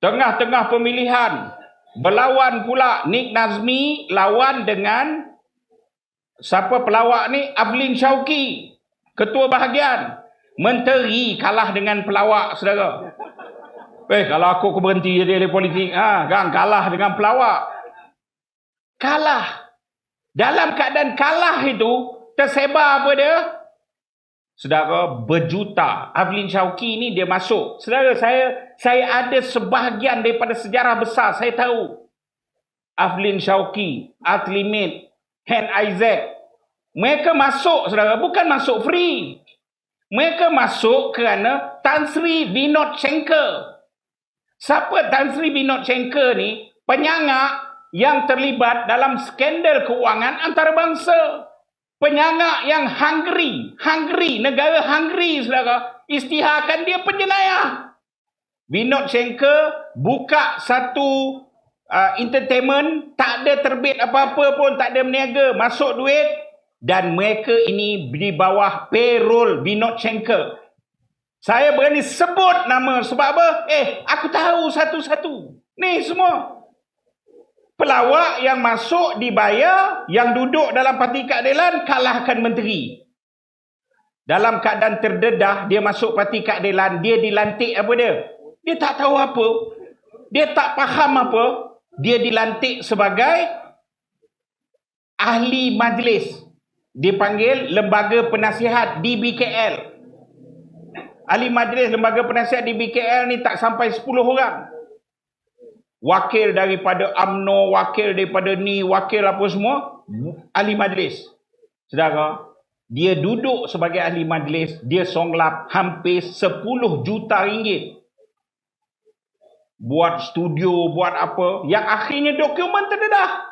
Tengah-tengah pemilihan. Berlawan pula Nick Nazmi lawan dengan siapa pelawak ni? Ablin Syauki ketua bahagian. Menteri kalah dengan pelawak saudara. Eh kalau aku aku berhenti jadi ahli politik. Ha kan kalah dengan pelawak. Kalah. Dalam keadaan kalah itu tersebar apa dia Saudara berjuta Ablin Syauki ni dia masuk. Saudara saya saya ada sebahagian daripada sejarah besar saya tahu. Ablin Syauki, Atlimit, Hen Isaac. Mereka masuk saudara bukan masuk free. Mereka masuk kerana Tan Sri Vinod Schenker. Siapa Tan Sri Vinod Schenker ni? Penyangak yang terlibat dalam skandal keuangan antarabangsa penyangak yang hungry, hungry, negara hungry saudara, istiharkan dia penjenayah. Vinod Schenker buka satu uh, entertainment, tak ada terbit apa-apa pun, tak ada meniaga, masuk duit dan mereka ini di bawah payroll Vinod Schenker. Saya berani sebut nama sebab apa? Eh, aku tahu satu-satu. Ni semua pelawak yang masuk dibayar, yang duduk dalam parti keadilan kalahkan menteri. Dalam keadaan terdedah, dia masuk parti keadilan, dia dilantik apa dia? Dia tak tahu apa. Dia tak faham apa. Dia dilantik sebagai ahli majlis. Dipanggil Lembaga Penasihat DBKL. Ahli majlis Lembaga Penasihat DBKL ni tak sampai 10 orang wakil daripada AMNO, wakil daripada ni, wakil apa semua, ahli majlis. Saudara, dia duduk sebagai ahli majlis, dia songlap hampir 10 juta ringgit. Buat studio, buat apa, yang akhirnya dokumen terdedah.